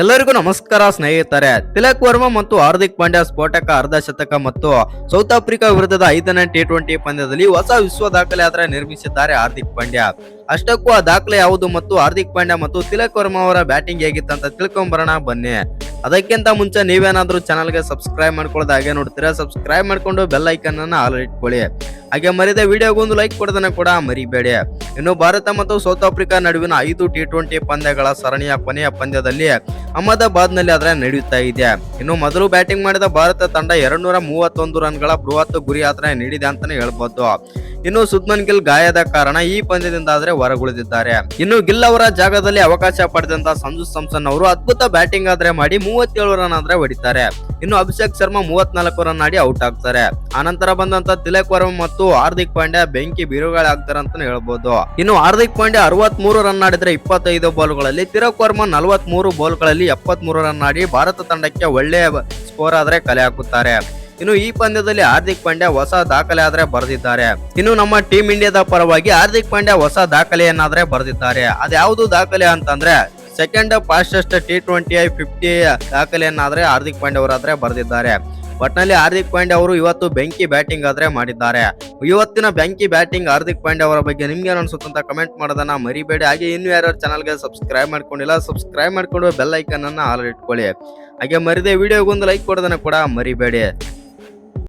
ಎಲ್ಲರಿಗೂ ನಮಸ್ಕಾರ, ಸ್ನೇಹಿತರೆ. ತಿಲಕ್ ವರ್ಮಾ ಮತ್ತು ಹಾರ್ದಿಕ್ ಪಾಂಡ್ಯ ಸ್ಫೋಟಕ ಅರ್ಧ ಶತಕ ಮತ್ತು ಸೌತ್ ಆಫ್ರಿಕಾ ವಿರುದ್ಧದ ಐದನೇ ಟಿ ಟ್ವೆಂಟಿ ಪಂದ್ಯದಲ್ಲಿ ಹೊಸ ವಿಶ್ವ ದಾಖಲೆ ಆದ್ರೆ ನಿರ್ಮಿಸಿದ್ದಾರೆ ಹಾರ್ದಿಕ್ ಪಾಂಡ್ಯ. ಅಷ್ಟಕ್ಕೂ ಆ ದಾಖಲೆ ಯಾವುದು ಮತ್ತು ಹಾರ್ದಿಕ್ ಪಾಂಡ್ಯ ಮತ್ತು ತಿಲಕ್ ವರ್ಮಾ ಅವರ ಬ್ಯಾಟಿಂಗ್ ಹೇಗಿತ್ತಂತ ತಿಳ್ಕೊಂಬರೋಣ ಬನ್ನಿ. ಅದಕ್ಕಿಂತ ಮುಂಚೆ ನೀವೇನಾದ್ರೂ ಚಾನಲ್ಗೆ ಸಬ್ಸ್ಕ್ರೈಬ್ ಮಾಡ್ಕೊಳ್ಳೋದು ಹಾಗೆ ನೋಡ್ತೀರಾ ಸಬ್ಸ್ಕ್ರೈಬ್ ಮಾಡ್ಕೊಂಡು ಬೆಲ್ ಐಕನ್ ಅನ್ನ ಆಲ್ ಇಟ್ಕೊಳ್ಳಿ. ಹಾಗೆ ಮರಿದ ವಿಡಿಯೋಗೊಂದು ಲೈಕ್ ಕೊಡೋದನ್ನ ಕೂಡ ಮರಿಬೇಡಿ. ಇನ್ನು ಭಾರತ ಮತ್ತು ಸೌತ್ ಆಫ್ರಿಕಾ ನಡುವಿನ ಐದು ಟಿ ಟ್ವೆಂಟಿ ಪಂದ್ಯಗಳ ಸರಣಿಯ ಕೊನೆಯ ಪಂದ್ಯದಲ್ಲಿ ಅಹಮದಾಬಾದ್ನಲ್ಲಿ ಆದ್ರೆ ನಡೆಯುತ್ತಾ ಇದೆ. ಇನ್ನು ಮೊದಲು ಬ್ಯಾಟಿಂಗ್ ಮಾಡಿದ ಭಾರತ ತಂಡ ಎರಡ್ನೂರ ಮೂವತ್ತೊಂದು ರನ್ಗಳ ಬೃಹತ್ ಗುರಿ ಆದ್ರೆ ನೀಡಿದೆ ಅಂತಾನೆ ಹೇಳ್ಬೋದು. ಇನ್ನು ಸುದ್ಮನ್ ಗಿಲ್ ಗಾಯದ ಕಾರಣ ಈ ಪಂದ್ಯದಿಂದ ಆದ್ರೆ ಹೊರಗುಳಿದಿದ್ದಾರೆ. ಇನ್ನು ಗಿಲ್ ಅವರ ಜಾಗದಲ್ಲಿ ಅವಕಾಶ ಪಡೆದಂತ ಸಂಜು ಸಂಸನ್ ಅವರು ಅದ್ಭುತ ಬ್ಯಾಟಿಂಗ್ ಆದ್ರೆ ಮಾಡಿ ಮೂವತ್ತೇಳು ರನ್ ಆದ್ರೆ ಹೊಡಿತಾರೆ. ಇನ್ನು ಅಭಿಷೇಕ್ ಶರ್ಮಾ ಮೂವತ್ನಾಲ್ಕು ರನ್ ಆಡಿ ಔಟ್ ಆಗ್ತಾರೆ. ಆನಂತರ ಬಂದಂತ ತಿಲಕ್ ವರ್ಮ ಮತ್ತು ಹಾರ್ದಿಕ್ ಪಾಂಡ್ಯ ಬೆಂಕಿ ಬಿರುಗಾಳಿ ಆಗ್ತಾರೆ ಅಂತಾನೆ ಹೇಳ್ಬೋದು. ಇನ್ನು ಹಾರ್ದಿಕ್ ಪಾಂಡ್ಯ ಅರವತ್ ರನ್ ಆಡಿದ್ರೆ ಇಪ್ಪತ್ತೈದು ಬೌಲ್ಗಳಲ್ಲಿ, ತಿಲಕ್ ವರ್ಮ ನಲವತ್ ಮೂರು ಬಾಲ್ಗಳಲ್ಲಿ ಎಪ್ಪತ್ ಮೂರು ರನ್ ಆಡಿ ಭಾರತ ತಂಡಕ್ಕೆ ಒಳ್ಳೆಯ ಸ್ಕೋರ್ ಆದ್ರೆ ಕಲೆ ಹಾಕುತ್ತಾರೆ. ಇನ್ನು ಈ ಪಂದ್ಯದಲ್ಲಿ ಹಾರ್ದಿಕ್ ಪಾಂಡ್ಯ ಹೊಸ ದಾಖಲೆ ಆದ್ರೆ ಬರೆದಿದ್ದಾರೆ. ಇನ್ನು ನಮ್ಮ ಟೀಮ್ ಇಂಡಿಯಾದ ಪರವಾಗಿ ಹಾರ್ದಿಕ್ ಪಾಂಡ್ಯ ಹೊಸ ದಾಖಲೆಯನ್ನಾದ್ರೆ ಬರೆದಿದ್ದಾರೆ. ಅದ್ಯಾವುದು ದಾಖಲೆ ಅಂತಂದ್ರೆ second fastest T twenty fifty ದಾಖಲೆಯನ್ನಾದರೆ Hardik Pandya ಅವರಾದ್ರೆ ಬರೆದಿದ್ದಾರೆ. ಒಟ್ನಲ್ಲಿ ಹಾರ್ದಿಕ್ ಪಾಂಡೆ ಅವರು ಇವತ್ತು ಬೆಂಕಿ ಬ್ಯಾಟಿಂಗ್ ಆದ್ರೆ ಮಾಡಿದ್ದಾರೆ. ಇವತ್ತಿನ ಬೆಂಕಿ ಬ್ಯಾಟಿಂಗ್ ಹಾರ್ದಿಕ್ ಪಾಂಡೆ ಅವರ ಬಗ್ಗೆ ನಿಮ್ಗೆ ಅನ್ಸುತ್ತಂತ ಕಮೆಂಟ್ ಮಾಡೋದನ್ನ ಮರಿಬೇಡಿ. ಹಾಗೆ ಇನ್ನು ಯಾರು ಚಾನಲ್ಗೆ ಸಬ್ಸ್ಕ್ರೈಬ್ ಮಾಡ್ಕೊಂಡಿಲ್ಲ ಸಬ್ಸ್ಕ್ರೈಬ್ ಮಾಡ್ಕೊಂಡು ಬೆಲ್ ಐಕನ್ ಅನ್ನ ಆಲ್ ಇಟ್ಕೊಳ್ಳಿ. ಹಾಗೆ ಮರಿದೆ ವಿಡಿಯೋಗೊಂದು ಲೈಕ್ ಕೊಡೋದನ್ನ ಕೂಡ ಮರಿಬೇಡಿ.